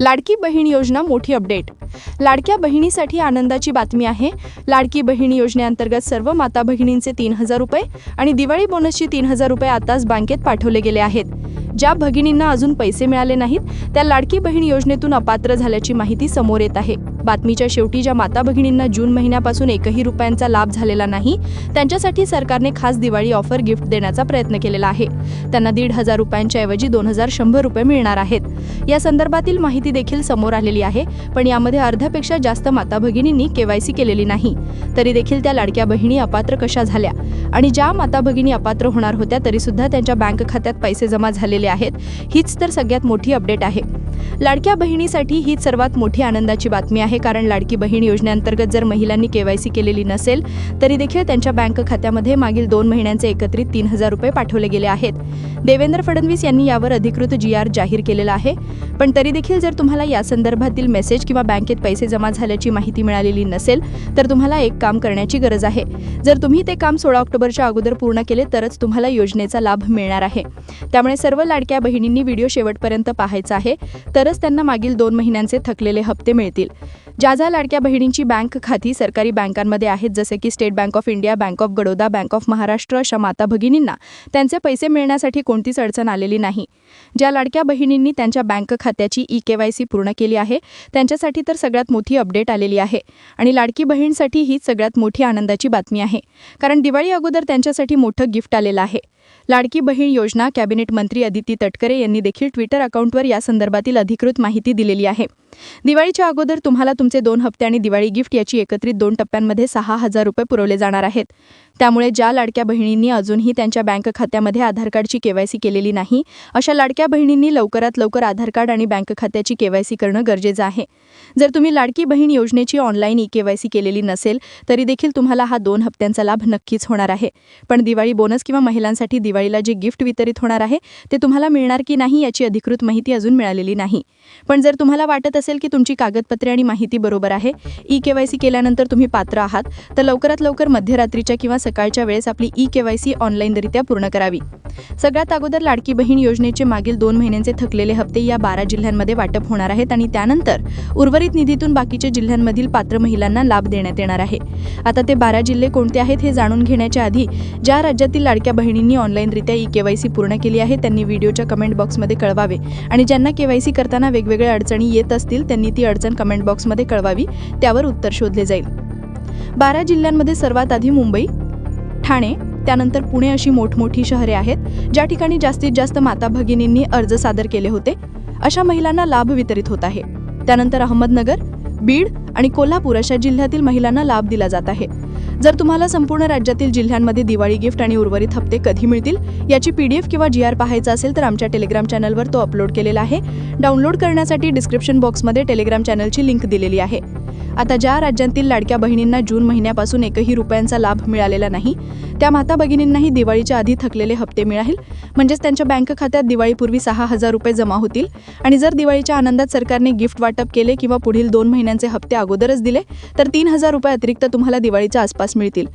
लाडकी बहीण योजना मोठी अपडेट. लाडक्या बहिणीसाठी आनंदाची बातमी आहे. लाडकी बहीण योजनेअंतर्गत सर्व माता बहिणींचे तीन हजार रुपये आणि दिवाळी बोनसचे तीन हजार रुपये आताच बँकेत पाठवले गेले आहेत. ज्या भगिनींना अजून पैसे मिळाले नाहीत त्या लाडकी बहीण योजनेतून अपात्र झाल्याची माहिती समोर येत आहे. बातमीच्या शेवटी ज्या माता भगिनींना जून महिन्यापासून एकही रुपयांचा लाभ झालेला नाही त्यांच्यासाठी सरकारने खास दिवाळी ऑफर गिफ्ट देण्याचा प्रयत्न केलेला आहे. त्यांना दीड हजार रुपयांच्या ऐवजी दोन हजार शंभर रुपये मिळणार आहेत. या संदर्भातील माहिती देखील समोर आलेली आहे पण यामध्ये अर्ध्यापेक्षा जास्त माता भगिनींनी केवायसी केलेली नाही. तरी देखील त्या लाडक्या बहिणी अपात्र कशा झाल्या? आणि ज्या माता भगिनी अपात्र होणार होत्या तरी सुद्धा त्यांच्या बँक खात्यात पैसे जमा झालेले आहेत. हीच तर सगळ्यात मोठी अपडेट आहे. लाडक्या बहिणीसाठी ही सर्वात मोठी आनंदाची बातमी आहे. कारण लाडकी बहीण योजनेअंतर्गत जर महिलांनी केवायसी केलेली नसेल तरी देखील त्यांच्या बँक खात्यामध्ये मागील दोन महिन्यांचे एकत्रित तीन हजार रुपये पाठवले गेले आहेत. देवेंद्र फडणवीस यांनी यावर अधिकृत जी आर जाहीर केलेला आहे. पण तरी देखील जर तुम्हाला या संदर्भातील मेसेज किंवा बँकेत पैसे जमा झाल्याची माहिती मिळालेली नसेल तर तुम्हाला एक काम करण्याची गरज आहे. जर तुम्ही ते काम सोळा ऑक्टोबरच्या अगोदर पूर्ण केले तरच तुम्हाला योजनेचा लाभ मिळणार आहे. त्यामुळे सर्व लाडक्या बहिणींनी व्हिडिओ शेवटपर्यंत पाहायचा आहे. तर तरच त्यांना मागील दोन महिन्यांचे थकलेले हप्ते मिळतील. ज्या ज्या लाडक्या बहिणींची बँक खाती सरकारी बँकांमध्ये आहेत जसे की State Bank of India Bank of Baroda Bank of Maharashtra अशा माता भगिनींना त्यांचे पैसे मिळण्यासाठी कोणतीच अडचण आलेली नाही. ज्या लाडक्या बहिणींनी त्यांच्या बँक खात्याची ई के वाय सी पूर्ण केली आहे त्यांच्यासाठी तर सगळ्यात मोठी अपडेट आलेली आहे. आणि लाडकी बहीणसाठी ही सगळ्यात मोठी आनंदाची बातमी आहे कारण दिवाळी अगोदर त्यांच्यासाठी मोठं गिफ्ट आलेलं आहे. लाडकी बहीण योजना कॅबिनेट मंत्री अदिती तटकरे यांनी देखील ट्विटर अकाउंटवर या संदर्भातील अधिकृत माहिती दिलेली आहे. दिवाळीच्या अगोदर तुम्हाला तुमचे दोन हप्ते आणि दिवाळी गिफ्ट याची एकत्रित दोन टप्प्यांमध्ये सहा हजार रुपये पुरवले जाणार आहेत. त्यामुळे ज्या लाडक्या बहिणींनी अजूनही त्यांच्या बँक खात्यामध्ये आधार कार्डची केवायसी केलेली नाही अशा लाडक्या बहिणींनी लवकरात लवकर आधार कार्ड आणि बँक खात्याची केवायसी करणं गरजेचं आहे. जर तुम्ही लाडकी बहीण योजनेची ऑनलाईन ई केवायसी केलेली नसेल तरी देखील तुम्हाला हा दोन हप्त्यांचा लाभ नक्कीच होणार आहे. पण दिवाळी बोनस किंवा महिलांसाठी दिवाळीला जे गिफ्ट वितरित होणार आहे ते तुम्हाला मिळणार की नाही याची अधिकृत माहिती अजून मिळालेली नाही. पण जर तुम्हाला वाटत असेल की तुमची कागदपत्रे आणि माहिती बरोबर आहे. ई के वाय सी केल्यानंतर तुम्ही पात्र आहात. तर लवकरात लवकर मध्यरात्रीच्या किंवा सकाळच्या वेळेस आपली ई के वाय सी ऑनलाईनरित्या पूर्ण करावी. सगळ्यात अगोदर लाडकी बहीण योजनेचे मागील दोन महिन्यांचे थकलेले हप्ते या बारा जिल्ह्यांमध्ये वाटप होणार आहेत आणि त्यानंतर उर्वरित निधीतून बाकीच्या जिल्ह्यांमधील पात्र महिलांना लाभ देण्यात येणार आहे. आता ते बारा जिल्हे कोणते आहेत हे जाणून घेण्याच्या आधी ज्या राज्यातील लाडक्या बहिणींनी ऑनलाईनरित्या ई केवायसी पूर्ण केली आहे त्यांनी व्हिडिओच्या कमेंट बॉक्समध्ये कळवावे आणि ज्यांना केवायसी करताना वेगवेगळ्या अडचणी येत असतील त्यांनी ती अडचण कमेंट बॉक्समध्ये कळवावी त्यावर उत्तर शोधले जाईल. बारा जिल्ह्यांमध्ये सर्वात आधी मुंबई ठाणे त्यानंतर पुणे अशी मोठमोठी शहरे आहेत ज्या ठिकाणी जास्तीत जास्त माता भगिनींनी अर्ज सादर केले होते. अशा महिलांना लाभ वितरित होत आहे. त्यानंतर अहमदनगर बीड आणि कोल्हापूर अशा जिल्ह्यातील महिलांना लाभ दिला जात आहे. जर तुम्हाला संपूर्ण राज्यातील जिल्ह्यांमध्ये दिवाळी गिफ्ट आणि उर्वरित हप्ते कधी मिळतील याची पीडीएफ किंवा जी आर पाहायचा असेल तर आमच्या टेलिग्राम चॅनलवर तो अपलोड केलेला आहे. डाउनलोड करण्यासाठी डिस्क्रिप्शन बॉक्समध्ये टेलिग्राम चॅनलची लिंक दिलेली आहे. आता ज्या राज्यांतील लाडक्या बहिणींना जून महिन्यापासून एकही रुपयांचा लाभ मिळालेला नाही त्या माता भगिनींनाही दिवाळीच्या आधी थकलेले हप्ते मिळाल. म्हणजेच त्यांच्या बँक खात्यात दिवाळीपूर्वी सहा हजार रुपये जमा होतील. आणि जर दिवाळीच्या आनंदात सरकारने गिफ्ट वाटप केले किंवा पुढील दोन महिन्यांचे हप्ते अगोदरच दिले तर तीन हजार रुपये अतिरिक्त तुम्हाला दिवाळीच्या आसपास मिळतील.